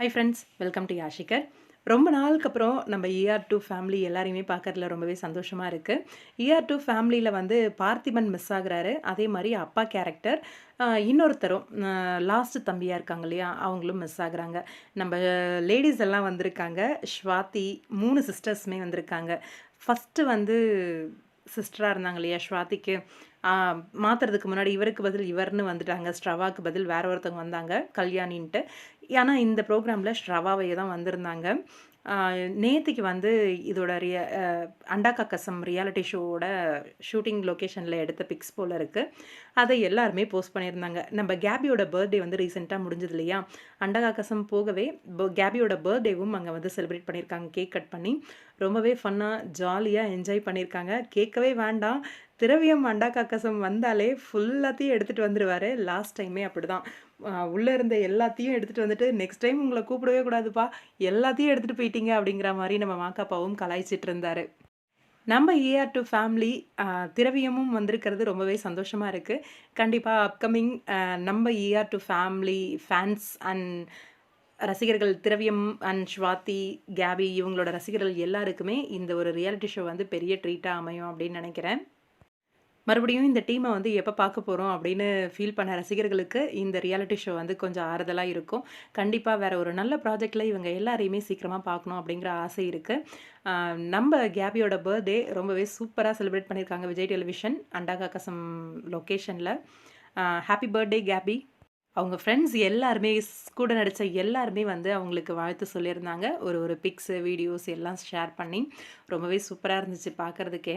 High friends welcome to யாஷிகர் ரொம்ப நாளுக்கு அப்புறம் நம்ம இஆர் டூ ஃபேமிலி எல்லாரையுமே பார்க்கறதுல ரொம்பவே சந்தோஷமாக இருக்குது இஆர் டூ ஃபேமிலியில் வந்து பார்த்திபன் மிஸ் ஆகுறாரு. அதே மாதிரி அப்பா கேரக்டர் இன்னொருத்தரும் லாஸ்ட் தம்பியாக இருக்காங்க இல்லையா அவங்களும் மிஸ் ஆகுறாங்க. நம்ம லேடிஸ் எல்லாம் வந்திருக்காங்க. ஸ்வாதி மூணு சிஸ்டர்ஸுமே வந்திருக்காங்க. ஃபஸ்ட்டு வந்து சிஸ்டராக இருந்தாங்க இல்லையா ஸ்வாதிக்கு. மாற்றுறதுக்கு முன்னாடி இவருக்கு பதில் இவர்னு வந்துட்டாங்க. ஸ்ட்ரவாக்கு பதில் வேற ஒருத்தவங்க வந்தாங்க கல்யாணின்ட்டு. ஆனால் இந்த ப்ரோக்ராமில் ஸ்ட்ரவாவையே தான் வந்திருந்தாங்க. நேற்றுக்கு வந்து இதோட ரிய அண்டா கக்கசம் ரியாலிட்டி ஷோவோட ஷூட்டிங் லொக்கேஷனில் எடுத்த பிக்ஸ் போல் இருக்குது அதை எல்லாருமே போஸ்ட் பண்ணியிருந்தாங்க. நம்ம கேபியோட பர்த்டே வந்து ரீசெண்டாக முடிஞ்சது இல்லையா? அண்டா கக்கசம் போகவே கேபியோட பர்த்டேவும் அங்கே வந்து செலிப்ரேட் பண்ணியிருக்காங்க. கேக் கட் பண்ணி. ரொம்பவே ஃபன்னாக ஜாலியாக என்ஜாய் பண்ணியிருக்காங்க. கேட்கவே வேண்டாம். திரவியம் அண்டாக்காக்கசம் வந்தாலே ஃபுல்லாத்தையும் எடுத்துகிட்டு வந்துடுவார் லாஸ்ட் டைமே அப்படி தான் உள்ளே இருந்த எல்லாத்தையும் எடுத்துகிட்டு வந்துட்டு நெக்ஸ்ட் டைம் உங்களை கூப்பிடவே கூடாதுப்பா எல்லாத்தையும் எடுத்துகிட்டு போயிட்டீங்க அப்படிங்கிற மாதிரி நம்ம மாக்காப்பாவும் கலாய்ச்சிட்டு இருந்தார். நம்ம ஏஆர் டு ஃபேமிலி திரவியமும் வந்திருக்கிறது ரொம்பவே சந்தோஷமாக இருக்குது கண்டிப்பாக அப்கமிங் நம்ம A R to family fans and ரசிகர்கள் திரவியம் அண்ட் ஸ்வாதி கேபி இவங்களோட ரசிகர்கள் எல்லாருக்குமே இந்த ஒரு ரியாலிட்டி ஷோ வந்து பெரிய ட்ரீட்டாக அமையும் அப்படின்னு நினைக்கிறேன். மறுபடியும் இந்த டீமை வந்து எப்போ பார்க்க போகிறோம் அப்படின்னு ஃபீல் பண்ண ரசிகர்களுக்கு இந்த ரியாலிட்டி ஷோ வந்து கொஞ்சம் ஆறுதலாக இருக்கும். கண்டிப்பாக வேறு ஒரு நல்ல ப்ராஜெக்டில் இவங்க எல்லாரையுமே சீக்கிரமாக பார்க்கணும் அப்படிங்கிற ஆசை இருக்குது நம்ம கேபியோட பர்த்டே ரொம்பவே சூப்பராக செலிப்ரேட் பண்ணியிருக்காங்க விஜய் டெலிவிஷன் அண்டாகாக்கசம் லொக்கேஷனில் ஹாப்பி பர்த்டே கேபி. அவங்க ஃப்ரெண்ட்ஸ் எல்லாருமே கூட நடித்த எல்லாருமே வந்து அவங்களுக்கு வாழ்த்து சொல்லியிருந்தாங்க. ஒரு ஒரு பிக்ஸு வீடியோஸ் எல்லாம் ஷேர் பண்ணி. ரொம்பவே சூப்பராக இருந்துச்சு பார்க்குறதுக்கே.